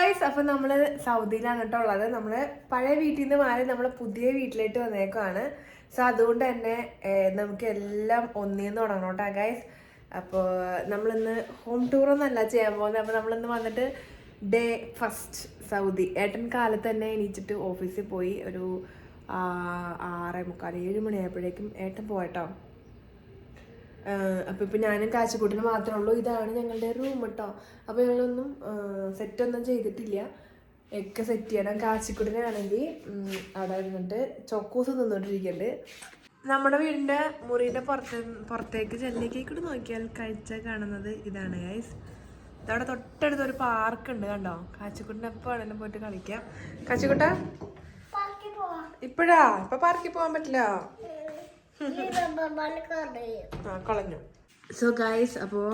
Guys അപ്പൊ നമ്മൾ സൗദിയിലാണ് കേട്ടോ ഉള്ളത്. നമ്മൾ പഴയ വീട്ടിൽ നിന്ന് മാറി നമ്മൾ പുതിയ വീട്ടിലേക്ക് വന്നേക്കുവാണ്. സോ അതുകൊണ്ട് തന്നെ നമുക്ക് എല്ലാം ഒന്നിന്ന് തുടങ്ങണം കേട്ടോ ഗായ്സ് അപ്പോൾ നമ്മളിന്ന് ഹോം ടൂർ ഒന്നല്ല ചെയ്യാൻ പോകുന്നത് അപ്പോൾ നമ്മളിന്ന് വന്നിട്ട് ഡേ ഫസ്റ്റ് സൗദി. ഏട്ടൻ കാലത്ത് തന്നെ എണീച്ചിട്ട് ഓഫീസിൽ പോയി ഒരു ആറേ മുക്കാൽ ഏഴ് മണിയായപ്പോഴേക്കും ഏട്ടൻ പോയട്ടോ. അപ്പോൾ ഇപ്പോൾ ഞാനും കാശിക്കൂട്ടിന് മാത്രമേ ഉള്ളൂ. ഇതാണ് ഞങ്ങളുടെ റൂം കേട്ടോ അപ്പോൾ ഞങ്ങളൊന്നും സെറ്റ് ഒന്നും ചെയ്തിട്ടില്ല. ഒക്കെ സെറ്റ് ചെയ്യണം. കാശിക്കുടിനാണെങ്കിൽ അവിടെ ഇരുന്നിട്ട് ചോക്കോസ് നിന്നോണ്ടിരിക്കുന്നുണ്ട് നമ്മുടെ വീടിന്റെ മുറിയുടെ പുറത്ത് പുറത്തേക്ക് ചെല്ലേക്കൂടെ നോക്കിയാൽ കാഴ്ച കാണുന്നത് ഇതാണ് ഗൈസ് ഇതവിടെ തൊട്ടടുത്ത് ഒരു പാർക്ക് ഉണ്ട് കണ്ടോ? കാച്ചിക്കുട്ടിന് എപ്പോൾ ആണെങ്കിലും പോയിട്ട് കളിക്കാം. കാച്ചിക്കുട്ട ഇപ്പോഴാ? ഇപ്പൊ പാർക്കിൽ പോകാൻ പറ്റില്ല? ആ കളഞ്ഞു. സോ ഗായ്സ് അപ്പോൾ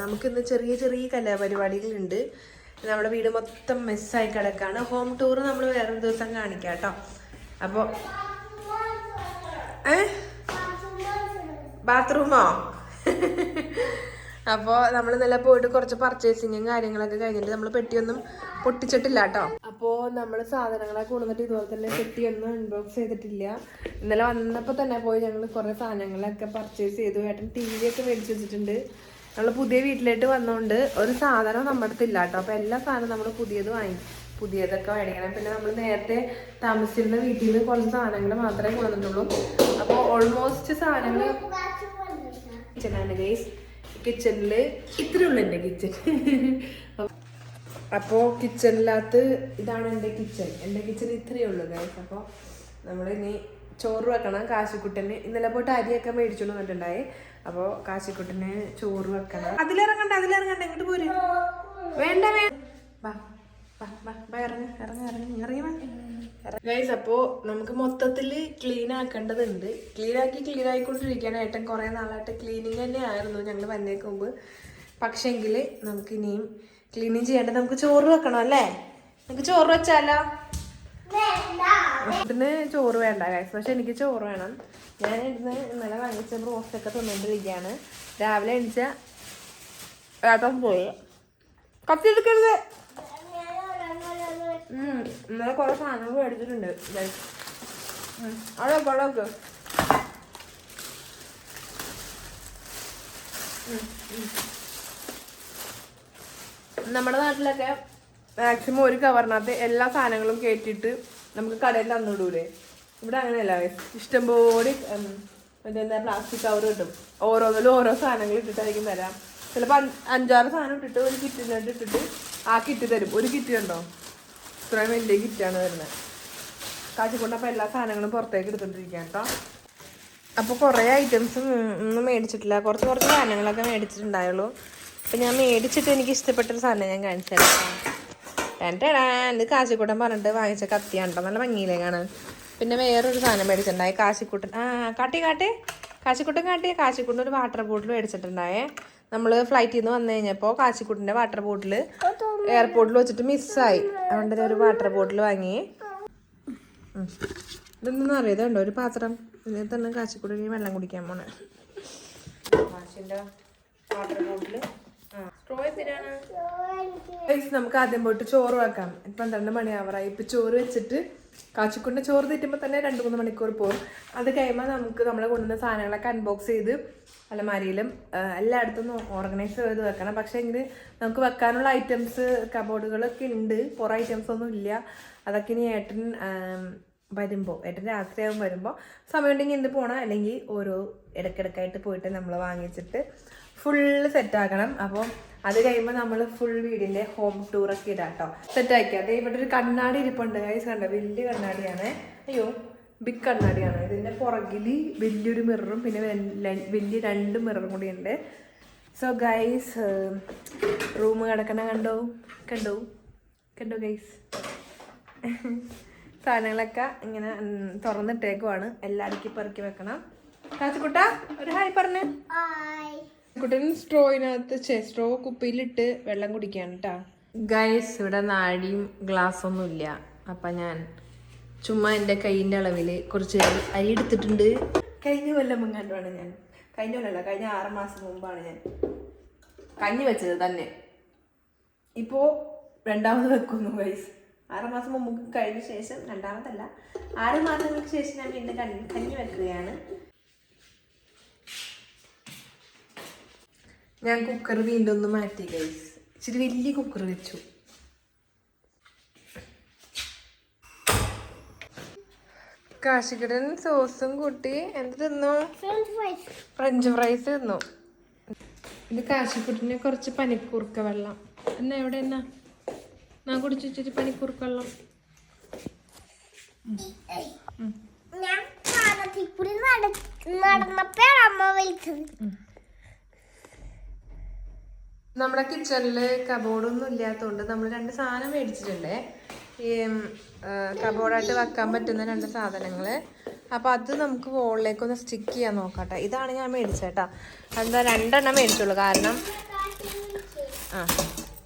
നമുക്കിന്ന് ചെറിയ ചെറിയ കലാപരിപാടികളുണ്ട്. നമ്മുടെ വീട് മൊത്തം മെസ്സായി കിടക്കാണ്. ഹോം ടൂർ നമ്മൾ വേറെ ദിവസം കാണിക്കാം കേട്ടോ. അപ്പോ ഏ? ബാത്റൂമോ അപ്പോൾ നമ്മൾ നല്ല പോയിട്ട് കുറച്ച് പർച്ചേസിങ്ങും കാര്യങ്ങളൊക്കെ കഴിഞ്ഞിട്ട് നമ്മൾ പെട്ടിയൊന്നും പൊട്ടിച്ചിട്ടില്ല കേട്ടോ. അപ്പോൾ നമ്മൾ സാധനങ്ങളൊക്കെ കൊണ്ടുവന്നിട്ട് ഇതുപോലെ തന്നെ പെട്ടിയൊന്നും അൺബോക്സ് ചെയ്തിട്ടില്ല. ഇന്നലെ വന്നപ്പോൾ തന്നെ പോയി ഞങ്ങൾ കുറേ സാധനങ്ങളൊക്കെ പർച്ചേസ് ചെയ്തു. ഏട്ടൻ ടി വി ഒക്കെ മേടിച്ച് വെച്ചിട്ടുണ്ട്. നമ്മൾ പുതിയ വീട്ടിലേക്ക് വന്നുകൊണ്ട് ഒരു സാധനം നമ്മുടെ അടുത്തില്ല കേട്ടോ അപ്പോൾ എല്ലാ സാധനവും നമ്മൾ പുതിയത് വാങ്ങി. പുതിയതൊക്കെ മേടിക്കണം. പിന്നെ നമ്മൾ നേരത്തെ താമസിച്ചിരുന്ന വീട്ടിൽ നിന്ന് കുറച്ച് സാധനങ്ങൾ മാത്രമേ കൊണ്ടുവന്നിട്ടുള്ളൂ. അപ്പോൾ ഓൾമോസ്റ്റ് സാധനങ്ങൾ കിച്ചണാണ് ഗൈസ് കിച്ചണിൽ ഇത്രയുള്ള എന്റെ കിച്ചൺ അപ്പോൾ കിച്ചണിനകത്ത് ഇതാണ് എന്റെ കിച്ചൺ. എന്റെ കിച്ചൺ ഇത്രയേ ഉള്ളൂ ഗൈസ് അപ്പോൾ നമ്മൾ ഇനി ചോറ് വെക്കണം. കാശിക്കുട്ടന് ഇന്നലെ പോയിട്ട് അരിയൊക്കെ മേടിച്ചോണ്ട് വന്നിട്ടുണ്ടായി. അപ്പോൾ കാശിക്കുട്ടന് ചോറ് വെക്കണം. അതിലിറങ്ങണ്ട അതിലിറങ്ങണ്ട. എങ്ങോട്ട് പോര്. വേണ്ട ഗൈസ് അപ്പോൾ നമുക്ക് മൊത്തത്തിൽ ക്ലീൻ ആക്കേണ്ടതുണ്ട്. ക്ലീൻ ആക്കി ക്ലീൻ ആയിക്കൊണ്ടിരിക്കുകയാണ് ഏട്ടൻ കുറേ നാളായിട്ട് ക്ലീനിങ് തന്നെ ആയിരുന്നു ഞങ്ങൾ വന്നേക്ക് മുമ്പ്. പക്ഷെങ്കിൽ നമുക്ക് ഇനിയും ക്ലീനിങ് ചെയ്യേണ്ടത് നമുക്ക് ചോറ് വെക്കണം അല്ലേ? നമുക്ക് ചോറ് വെച്ചാലോ? ഇതിന് ചോറ് വേണ്ട ഗൈസ് പക്ഷെ എനിക്ക് ചോറ് വേണം. ഞാൻ ഇന്ന് ഇന്നലെ വാങ്ങിച്ച റോസ്റ്റൊക്കെ തിന്നുകൊണ്ടിരിക്കുകയാണ് രാവിലെ എണിച്ച വേട്ടം പോയി. കത്തി എടുക്കരുത്. ഇന്നലെ കുറെ സാധനങ്ങൾ മേടിച്ചിട്ടുണ്ട് അവിടെ. ഉം, ഉം. നമ്മുടെ നാട്ടിലൊക്കെ മാക്സിമം ഒരു കവറിനകത്ത് എല്ലാ സാധനങ്ങളും കയറ്റിയിട്ട് നമുക്ക് കടയിൽ തന്നിടൂലേ? ഇവിടെ അങ്ങനെയല്ല. ഇഷ്ടംപോലെ എന്താ പ്ലാസ്റ്റിക് കവർ കിട്ടും. ഓരോന്നിലും ഓരോ സാധനങ്ങൾ ഇട്ടിട്ടായിരിക്കും തരാം ചിലപ്പോൾ അഞ്ചാറ് സാധനം ഇട്ടിട്ട് ഒരു കിറ്റിനകത്ത് ഇട്ടിട്ട് ആ കിറ്റ് തരും. ഒരു കിറ്റ് കണ്ടോ? ഇത്രയും വലിയ കിറ്റാണ് വരുന്നത്. കാച്ചിക്കൊണ്ടപ്പോൾ എല്ലാ സാധനങ്ങളും പുറത്തേക്ക് എടുത്തോണ്ടിരിക്കാം കേട്ടോ അപ്പോൾ കുറേ ഐറ്റംസ് ഒന്നും മേടിച്ചിട്ടില്ല. കുറച്ച് കുറച്ച് സാധനങ്ങളൊക്കെ മേടിച്ചിട്ടുണ്ടായുള്ളൂ. അപ്പം ഞാൻ മേടിച്ചിട്ട് എനിക്ക് ഇഷ്ടപ്പെട്ടൊരു സാധനം ഞാൻ കാണിച്ചു തരാം. ടേടാ ഇത് കാശിക്കൂട്ടൻ പറഞ്ഞിട്ട് വാങ്ങിച്ച കത്തിയാണ് കേട്ടോ നല്ല ഭംഗിയിലേ കാണാൻ. പിന്നെ വേറൊരു സാധനം മേടിച്ചിട്ടുണ്ടായി കാശിക്കൂട്ടൻ. ആ കാട്ടി കാട്ടി. കാശിക്കുട്ടൻ കാട്ടി. കാശിക്കുട്ടൻ ഒരു വാട്ടർ ബോട്ടിൽ മേടിച്ചിട്ടുണ്ടായേ. നമ്മൾ ഫ്ലൈറ്റിൽ നിന്ന് വന്നു കഴിഞ്ഞപ്പോൾ കാശിക്കുട്ടന്റെ വാട്ടർ ബോട്ടിൽ എയർപോർട്ടിൽ വെച്ചിട്ട് മിസ്സായി അതുകൊണ്ട് ഒരു വാട്ടർ ബോട്ടിൽ വാങ്ങി. ഇതൊന്നും അറിയതുണ്ടോ അറിയാം? ഒരു പാത്രം? ഇതിൽ തന്നെ കാശിക്കുട്ടൻ വെള്ളം കുടിക്കാൻ പോണേ. കാശിന്റെ വാട്ടർ ബോട്ടിൽ നമുക്ക് ആദ്യം പോയിട്ട് ചോറ് വെക്കാം. പന്ത്രണ്ട് മണിയാവറായി. ഇപ്പം ചോറ് വെച്ചിട്ട് കാച്ചിക്കൊണ്ട് ചോറ് തീറ്റുമ്പോ തന്നെ രണ്ട് മൂന്ന് മണിക്കൂർ പോകും. അത് കഴിയുമ്പോൾ നമുക്ക് നമ്മളെ കൊണ്ടുവന്ന സാധനങ്ങളൊക്കെ അൺബോക്സ് ചെയ്ത് അലമാരിയിലും എല്ലായിടത്തും ഓർഗനൈസ് ചെയ്ത് വെക്കണം. പക്ഷെ എങ്കിൽ നമുക്ക് വെക്കാനുള്ള ഐറ്റംസ് കബോർഡുകളൊക്കെ ഉണ്ട്. കുറേ ഐറ്റംസ് ഒന്നും ഇല്ല. അതൊക്കെ ഇനി ഏട്ടൻ വരുമ്പോൾ ഏട്ടൻ രാത്രിയാകുമ്പോൾ വരുമ്പോൾ സമയം ഉണ്ടെങ്കിൽ എന്ത് പോകണം അല്ലെങ്കിൽ ഓരോ ഇടയ്ക്കിടയ്ക്കായിട്ട് പോയിട്ട് നമ്മൾ വാങ്ങിച്ചിട്ട് ഫുള്ള് സെറ്റാക്കണം അപ്പോൾ അത് കഴിയുമ്പോൾ നമ്മൾ ഫുൾ വീടിന്റെ ഹോം ടൂറൊക്കെ ഇടാം കേട്ടോ സെറ്റാക്കി അത് ഇവിടെ ഒരു കണ്ണാടി ഇരിപ്പുണ്ട്. കൈസ് കണ്ട? വലിയ കണ്ണാടിയാണ്. അയ്യോ ബിഗ് കണ്ണാടിയാണ്. ഇതിന്റെ പുറകിൽ വലിയൊരു മിററും പിന്നെ വലിയ രണ്ട് മിററും കൂടി ഉണ്ട്. സോ ഗൈസ് റൂം കിടക്കണ കണ്ടോ? കണ്ടോ? കണ്ടോ ഗൈസ് സാധനങ്ങളൊക്കെ ഇങ്ങനെ തുറന്നിട്ടേക്കുവാണ്. എല്ലാടിക്കും പെറുക്കി വെക്കണം. കാച്ചുക്കുട്ട ഒരു ഹായ് പറഞ്ഞേ. കുട്ടൻ സ്ട്രോയിനകത്ത് ചെ സ്ട്രോ കുപ്പിയിലിട്ട് വെള്ളം കുടിക്കാണ് കേട്ടാ ഗൈസ് ഇവിടെ നാഴിയും ഒന്നും ഇല്ല. അപ്പം ഞാൻ ചുമ്മാ എന്റെ കൈയിന്റെ അളവിൽ കുറച്ച് അരി അരി എടുത്തിട്ടുണ്ട്. കഴിഞ്ഞ കൊല്ലം മുങ്ങാണ്ടാണ് ഞാൻ. കഴിഞ്ഞ കൊല്ലമല്ല കഴിഞ്ഞ ആറ് മാസം മുമ്പാണ് ഞാൻ കഞ്ഞി വെച്ചത് തന്നെ. ഇപ്പോൾ രണ്ടാമത് വെക്കുന്നു ഗൈസ്. ആറ് മാസം മുമ്പ് കഴിഞ്ഞ ശേഷം രണ്ടാമതല്ല. ആറ് മാസങ്ങൾക്ക് ശേഷം ഞാൻ വീണ്ടും കഞ്ഞി കഞ്ഞി വെക്കുകയാണ്. ഞാൻ കുക്കർ വീണ്ടും ഒന്ന് മാറ്റി ഗൈസ് ഇച്ചിരി വലിയ കുക്കർ വെച്ചു. കാശിക്കടൻ സോസും കൂട്ടി. എന്ത് തിന്നു? ഫ്രഞ്ച് ഫ്രൈസ് തിന്നു. ഇത് കാശിക്കുട്ടിന് കുറച്ച് പനിക്കൂർക്ക വെള്ളം. എന്നാ എവിടെ എന്നാ ഞാൻ കുടിച്ചു ഇച്ചിരി പനിക്കൂർക്ക വെള്ളം ഞാൻ പാടത്തിക്കുടി നട നടന്നപ്പോ അമ്മ വിളിച്ചത്. നമ്മുടെ കിച്ചണിൽ കബോർഡൊന്നും ഇല്ലാത്തതുകൊണ്ട് നമ്മൾ രണ്ട് സാധനം മേടിച്ചിട്ടുണ്ടേ. ഈ കബോർഡായിട്ട് വെക്കാൻ പറ്റുന്ന രണ്ട് സാധനങ്ങൾ അപ്പോൾ അത് നമുക്ക് വോളിലേക്ക് ഒന്ന് സ്റ്റിക്ക് ചെയ്യാൻ നോക്കട്ടെ. ഇതാണ് ഞാൻ മേടിച്ചേട്ടാ എന്താ രണ്ടെണ്ണം മേടിച്ചുള്ളൂ. കാരണം ആ.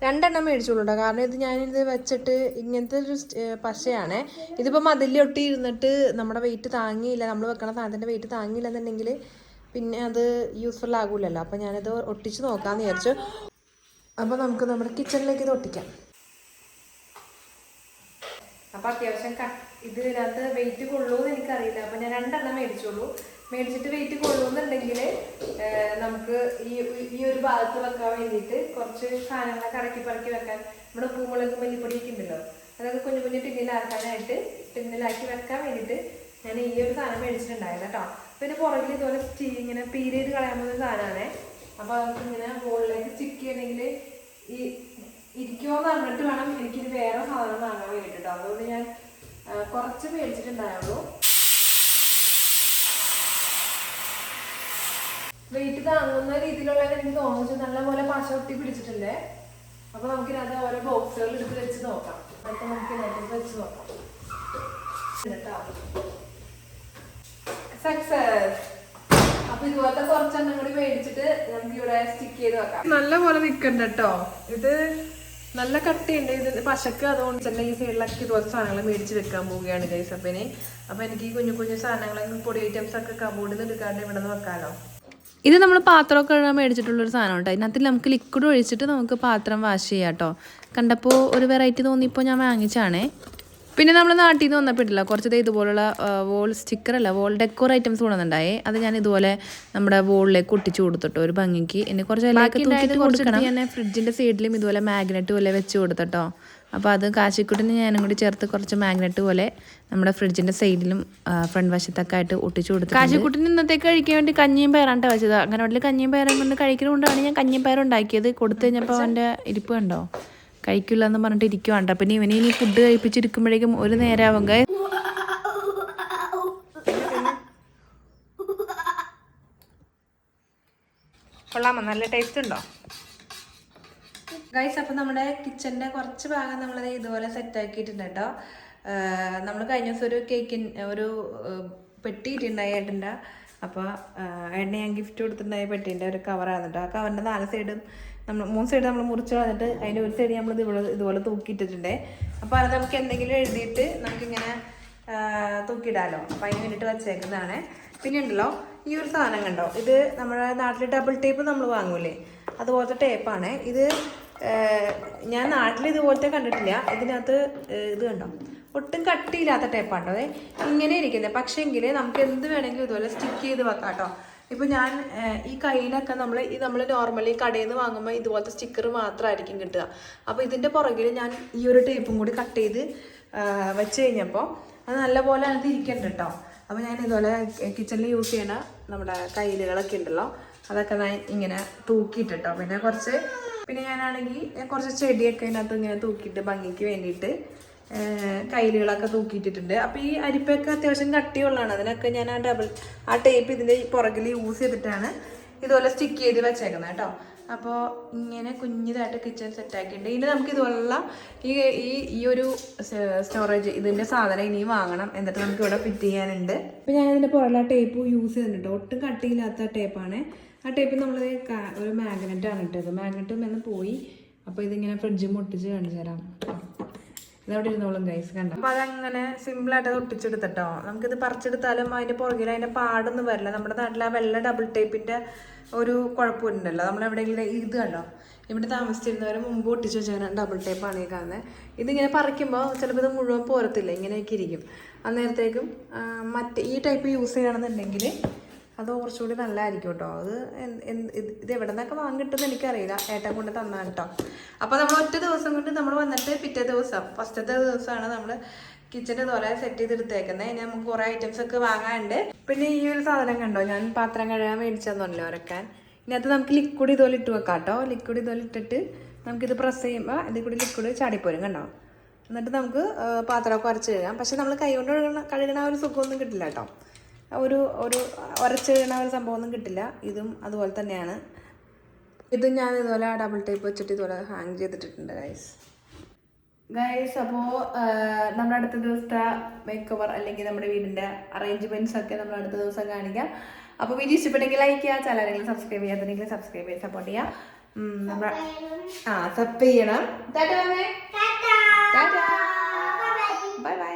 രണ്ടെണ്ണം മേടിച്ചോളൂ കേട്ടോ കാരണം ഇത് ഞാനിത് വെച്ചിട്ട് ഇങ്ങനത്തെ ഒരു പശയാണ്. ഇതിപ്പോൾ മതിലൊട്ടി ഇരുന്നിട്ട് നമ്മുടെ വെയിറ്റ് താങ്ങിയില്ല. നമ്മൾ വെക്കണ സാധനത്തിന്റെ വെയിറ്റ് താങ്ങിയില്ല എന്നുണ്ടെങ്കിൽ പിന്നെ അത് യൂസ്ഫുൾ ആകില്ലല്ലോ അപ്പോൾ ഞാനിത് ഒട്ടിച്ച് നോക്കാമെന്ന് വിചാരിച്ചു. അപ്പോൾ നമുക്ക് നമ്മുടെ കിച്ചണിലേക്ക് ഇത് ഒട്ടിക്കാം. അപ്പോൾ അത്യാവശ്യം ഇതിനകത്ത് വെയിറ്റ് കൊള്ളുമെന്ന് എനിക്കറിയില്ല. അപ്പം ഞാൻ രണ്ടെണ്ണം മേടിച്ചോളൂ. മേടിച്ചിട്ട് വെയിറ്റ് കൊള്ളുമെന്നുണ്ടെങ്കിൽ നമുക്ക് ഈ ഈ ഒരു ഭാഗത്ത് വെക്കാൻ വേണ്ടിയിട്ട് കുറച്ച് സാധനങ്ങളൊക്കെ അടക്കി പറക്കി വെക്കാൻ. നമ്മുടെ പൂമുളക് മല്ലിപ്പൊടിയൊക്കെ ഉണ്ടല്ലോ. അതൊക്കെ കുഞ്ഞു കുഞ്ഞു ടിന്നിലാക്കാനായിട്ട് ടിന്നിലാക്കി വെക്കാൻ വേണ്ടിയിട്ട് ഞാൻ ഈ ഒരു സാധനം മേടിച്ചിട്ടുണ്ടായിരുന്നു കേട്ടോ. പിന്നെ പുറകിൽ ഇതുപോലെ സ്റ്റീ ഇങ്ങനെ പീൽ ചെയ്ത് കളയാൻ പോകുന്ന സാധനമാണേ. അപ്പോൾ അതൊക്കെ ഇങ്ങനെ മുകളിലേക്ക് സ്റ്റിക്ക് ചെയ്യണമെങ്കിൽ ഈ ഇരിക്കുമോന്ന് പറഞ്ഞിട്ട് വേണം എനിക്കിത് വേറെ സാധനം വാങ്ങാൻ വേണ്ടിയിട്ട് കേട്ടോ. അതുകൊണ്ട് ഞാൻ കുറച്ച് മേടിച്ചിട്ടുണ്ടായുള്ളൂ. വെയിറ്റ് താങ്ങുന്ന രീതിയിലുള്ള എനിക്ക് തോന്നുന്നു നല്ലപോലെ പശ ഒട്ടി പിടിച്ചിട്ടുണ്ട്. അപ്പൊ നമുക്കിനകത്ത് ഓരോ ബോക്സുകൾ എടുത്ത് വെച്ച് നോക്കാം. അപ്പൊ നമുക്ക് ഇതിനകത്ത് വെച്ച് നോക്കാം. സക്സസ് അപ്പൊ ഇതുപോലത്തെ കുറച്ചെണ്ണം കൂടി മേടിച്ചിട്ട് നമുക്ക് ഇവിടെ സ്റ്റിക്ക് ചെയ്ത് വെക്കാം. നല്ല പോലെ നിക്കണ്ട കേട്ടോ ഇത് നല്ല കട്ടിയുണ്ട്. ഇത് പശക്ക് അതുകൊണ്ട് തന്നെ ഈ സൈഡിലൊക്കെ ഇതുപോലെ സാധനങ്ങൾ മേടിച്ച് വെക്കാൻ പോവുകയാണ് ഗൈസ് അപ്പനെ അപ്പൊ എനിക്ക് ഈ കുഞ്ഞു കുഞ്ഞു സാധനങ്ങളൊക്കെ പൊടി ഐറ്റംസ് ഒക്കെ കബോർഡിൽ നിന്ന് എടുക്കാണ്ട് ഇവിടെ നിന്ന് വെക്കാലോ. ഇത് നമ്മൾ പാത്രമൊക്കെ മേടിച്ചിട്ടുള്ളൊരു സാധനം കേട്ടോ ഇതിനകത്ത് നമുക്ക് ലിക്വിഡ് ഒഴിച്ചിട്ട് നമുക്ക് പാത്രം വാഷ് ചെയ്യാം കേട്ടോ. കണ്ടപ്പോൾ ഒരു വെറൈറ്റി തോന്നിയപ്പോൾ ഞാൻ വാങ്ങിച്ചാണേ. പിന്നെ നമ്മൾ നാട്ടിൽ നിന്ന് വന്നപ്പോഴില്ല കുറച്ച് ദേ ഇതുപോലുള്ള വോൾ സ്റ്റിക്കർ അല്ല വോൾ ഡെക്കോർ ഐറ്റംസ് കൊണ്ടുവന്നിട്ടുണ്ടായേ അത് ഞാൻ ഇതുപോലെ നമ്മുടെ വോളിലേക്ക് ഒട്ടിച്ചു കൊടുത്തിട്ടോ. ഒരു ഭംഗിക്ക്. എന്നെ കുറച്ച് അതിലേക്ക് തൂക്കിയിട്ട് കൊടുക്കണം. ഞാൻ ഫ്രിഡ്ജിന്റെ സൈഡിലും ഇതുപോലെ മാഗ്നറ്റ് പോലെ വെച്ച് കൊടുത്തിട്ടോ. അപ്പോൾ അത് കാശിക്കുട്ടിന് ഞാനും കൂടി ചേർത്ത് കുറച്ച് മാഗ്നറ്റ് പോലെ നമ്മുടെ ഫ്രിഡ്ജിന്റെ സൈഡിലും ഫ്രണ്ട് വശത്തൊക്കെ ആയിട്ട് ഒട്ടിച്ചു കൊടുത്തു കാശിക്കുട്ടിന് ഇന്നത്തേക്ക് കഴിക്കാൻ വേണ്ടി കഞ്ഞിയും പയറാണ് വെച്ചത്. അങ്ങനെ വലിയ കഞ്ഞിയും പയറും കൊണ്ട് കഴിക്കുന്നതുകൊണ്ടാണ് ഞാൻ കഞ്ഞിയും പയറുണ്ടാക്കിയത് കൊടുത്തു കഴിഞ്ഞപ്പോൾ അവന്റെ ഇരിപ്പ് കണ്ടോ? കഴിക്കില്ല എന്ന് പറഞ്ഞിട്ട് ഇരിക്കുവാണ്ട പിന്നെ ഇവനെ ഇനി ഫുഡ് കഴിപ്പിച്ചിരിക്കുമ്പോഴേക്കും ഒരു നേരമാവും കൈ കൊള്ളാമോ? നല്ല ടേസ്റ്റ് ഉണ്ടോ? ഗൈസ് അപ്പം നമ്മുടെ കിച്ചന്റെ കുറച്ച് ഭാഗം നമ്മൾ ഇതുപോലെ സെറ്റാക്കിയിട്ടുണ്ട് കേട്ടോ നമ്മൾ കഴിഞ്ഞ ദിവസം ഒരു കേക്കിൻ ഒരു പെട്ടിയിട്ടുണ്ടായി പെട്ടി ഇട്ടുണ്ടായി ഏട്ടന്റെ. അപ്പോൾ ഏട്ടനെ ഞാൻ ഗിഫ്റ്റ് കൊടുത്തിട്ടുണ്ടായ പെട്ടീന്റെ ഒരു കവറാണ് കേട്ടോ ആ കവറിന്റെ നാല് സൈഡും നമ്മൾ മൂന്ന് സൈഡ് നമ്മൾ മുറിച്ച് കളഞ്ഞിട്ട് അതിന്റെ ഒരു സൈഡ് നമ്മൾ ഇതുപോലെ ഇതുപോലെ തൂക്കിയിട്ടിട്ടുണ്ട്. അപ്പോൾ അത് നമുക്ക് എന്തെങ്കിലും എഴുതിയിട്ട് നമുക്കിങ്ങനെ തൂക്കിയിടാമല്ലോ അപ്പം അതിന് വേണ്ടിയിട്ട് വച്ചേക്കുന്നതാണ്. പിന്നെ ഉണ്ടല്ലോ ഈ ഒരു സാധനം കണ്ടോ? ഇത് നമ്മുടെ നാട്ടിൽ ഡബിൾ ടേപ്പ് നമ്മൾ വാങ്ങൂലേ? അതുപോലത്തെ ടേപ്പാണ് ഇത് ഞാൻ നാട്ടിൽ ഇതുപോലത്തെ കണ്ടിട്ടില്ല. ഇതിനകത്ത് ഇത് കണ്ടോ? ഒട്ടും കട്ടിയില്ലാത്ത ടേപ്പാട്ടോ അതെ ഇങ്ങനെ ഇരിക്കുന്നത് പക്ഷേങ്കിൽ നമുക്ക് എന്ത് വേണമെങ്കിലും ഇതുപോലെ സ്റ്റിക്ക് ചെയ്ത് വെക്കാം കേട്ടോ ഇപ്പൊ ഞാൻ ഈ കയ്യിലൊക്കെ നമ്മൾ ഈ നമ്മൾ നോർമലി കടയിൽ നിന്ന് വാങ്ങുമ്പോൾ ഇതുപോലത്തെ സ്റ്റിക്കർ മാത്രമായിരിക്കും കിട്ടുക. അപ്പോൾ ഇതിന്റെ പുറകിൽ ഞാൻ ഈ ഒരു ടേപ്പും കൂടി കട്ട് ചെയ്ത് വെച്ച് കഴിഞ്ഞപ്പോൾ അത് നല്ലപോലെ അത് ഇരിക്കണ്ട കേട്ടോ അപ്പോൾ ഞാൻ ഇതുപോലെ കിച്ചണിൽ യൂസ് ചെയ്യണ നമ്മുടെ കയ്യിലുകളൊക്കെ ഉണ്ടല്ലോ അതൊക്കെ ഞാൻ ഇങ്ങനെ തൂക്കിയിട്ടോ പിന്നെ കുറച്ച് പിന്നെ ഞാനാണെങ്കിൽ കുറച്ച് ചെടിയൊക്കെ ഇതിനകത്ത് ഇങ്ങനെ തൂക്കിയിട്ട് ഭംഗിക്ക് വേണ്ടിയിട്ട് കയ്യിലുകളൊക്കെ തൂക്കിയിട്ടിട്ടുണ്ട്. അപ്പോൾ ഈ അരിപ്പൊക്കെ അത്യാവശ്യം കട്ടിയുള്ളതാണ്. അതിനൊക്കെ ഞാൻ ആ ഡബിൾ ആ ടേപ്പ് ഇതിന്റെ പുറകിൽ യൂസ് ചെയ്തിട്ടാണ് ഇതുപോലെ സ്റ്റിക്ക് ചെയ്ത് വെച്ചേക്കുന്നത് കേട്ടോ. അപ്പോൾ ഇങ്ങനെ കുഞ്ഞിതായിട്ട് കിച്ചൺ സെറ്റാക്കിയിട്ടുണ്ട് ഇനി നമുക്ക് ഇതുപോലുള്ള ഈ ഈ ഈ ഒരു സ്റ്റോറേജ് ഇതിന്റെ സാധനം ഇനി വാങ്ങണം എന്നിട്ട് നമുക്ക് ഇവിടെ ഫിറ്റ് ചെയ്യാനുണ്ട്. അപ്പോൾ ഞാൻ ഇതിന്റെ പുറകിൽ ആ ടേപ്പ് യൂസ് ചെയ്തിട്ടുണ്ട് ഒട്ടും കട്ടിയില്ലാത്ത ടേപ്പാണ് ആ ടേപ്പ് നമ്മൾ ഒരു മാഗ്നറ്റാണ് ഇട്ടത്. മാഗ്നറ്റ് നിന്ന് പോയി. അപ്പോൾ ഇതിങ്ങനെ ഫ്രിഡ്ജ് മുട്ടിച്ച് കാണിച്ചു തരാം ഇതവിടെ ഇരുന്നോളും ഗൈസ് കണ്ട? അപ്പൊ അതങ്ങനെ സിമ്പിൾ ആയിട്ട് അത് നമുക്ക് നമുക്കിത് പറിച്ചെടുത്താലും അതിന്റെ പുറകിൽ അതിന്റെ പാടൊന്നും വരില്ല. നമ്മുടെ നാട്ടിൽ ആ വെള്ള ഡബിൾ ടേപ്പിന്റെ ഒരു കുഴപ്പമുണ്ടല്ലോ. നമ്മളെവിടെയെങ്കിലും ഇത് കണ്ടോ? ഇവിടെ താമസിച്ചിരുന്നവരെ മുമ്പ് ഒട്ടിച്ച് വെച്ചാൽ ഡബിൾ ടേപ്പാണ് ഈ കാണുന്നത് ഇതിങ്ങനെ പറിക്കുമ്പോൾ ചിലപ്പോൾ ഇത് മുഴുവൻ പോരത്തില്ല? ഇങ്ങനെയൊക്കെ ഇരിക്കും. അന്നേരത്തേക്കും മറ്റേ ഈ ടൈപ്പ് യൂസ് ചെയ്യണമെന്നുണ്ടെങ്കിൽ അത് കുറച്ചുകൂടി നല്ലതായിരിക്കും കേട്ടോ അത് ഇത് എവിടെ നിന്നൊക്കെ വാങ്ങിട്ടെന്ന് എനിക്കറിയില്ല. ഏട്ടൻ കൊണ്ട് തന്നാണ് കേട്ടോ. അപ്പോൾ നമ്മൾ ഒറ്റ ദിവസം കൊണ്ട് നമ്മൾ വന്നിട്ട് പിറ്റേ ദിവസം ഫസ്റ്റത്തെ ദിവസമാണ് നമ്മൾ കിച്ചന്റെ തോലെ സെറ്റ് ചെയ്തെടുത്തേക്കുന്നത്. ഇനി നമുക്ക് കുറേ ഐറ്റംസ് ഒക്കെ വാങ്ങാനുണ്ട്. പിന്നെ ഈ ഒരു സാധനം കണ്ടോ? ഞാൻ പാത്രം കഴുകാൻ മേടിച്ചെന്നല്ലോ ഉരക്കാൻ ഇതിനകത്ത് നമുക്ക് ലിക്വിഡ് ഇതുപോലെ ഇട്ട് വെക്കാം കേട്ടോ. ലിക്വിഡ് ഇതുപോലെ ഇട്ടിട്ട് നമുക്കിത് പ്രസ് ചെയ്യുമ്പോൾ ഇതിൽ കൂടി ലിക്വിഡ് ചാടിപ്പോരും കണ്ടോ? എന്നിട്ട് നമുക്ക് പാത്രമൊക്കെ ഉരച്ച് കഴുകാം. പക്ഷെ നമ്മൾ കൈ കൊണ്ട് കഴുകണ കഴുകണ ഒരു സുഖമൊന്നും കിട്ടില്ല കേട്ടോ. ഒരു ഒരു ഉരച്ച് വീണ ഒരു സംഭവമൊന്നും കിട്ടില്ല. ഇതും അതുപോലെ തന്നെയാണ്. ഇത് ഞാൻ ഇതുപോലെ ആ ഡബിൾ ടേപ്പ് വെച്ചിട്ട് ഇതുപോലെ ഹാങ് ചെയ്തിട്ടിട്ടുണ്ട് ഗൈസ് ഗൈസ് അപ്പോൾ നമ്മുടെ അടുത്ത ദിവസത്തെ മേക്കവർ അല്ലെങ്കിൽ നമ്മുടെ വീടിന്റെ അറേഞ്ച്മെന്റ്സ് ഒക്കെ നമ്മൾ അടുത്ത ദിവസം കാണിക്കാം. അപ്പോൾ വീഡിയോ ഇഷ്ടപ്പെട്ടെങ്കിൽ ലൈക്ക് ചെയ്യുക. ചാനലെങ്കിലും സബ്സ്ക്രൈബ് ചെയ്യാത്തതെങ്കിൽ സബ്സ്ക്രൈബ് ചെയ്ത് സപ്പോർട്ട് ചെയ്യാം നമ്മുടെ ആ സബ് ചെയ്യണം. Bye bye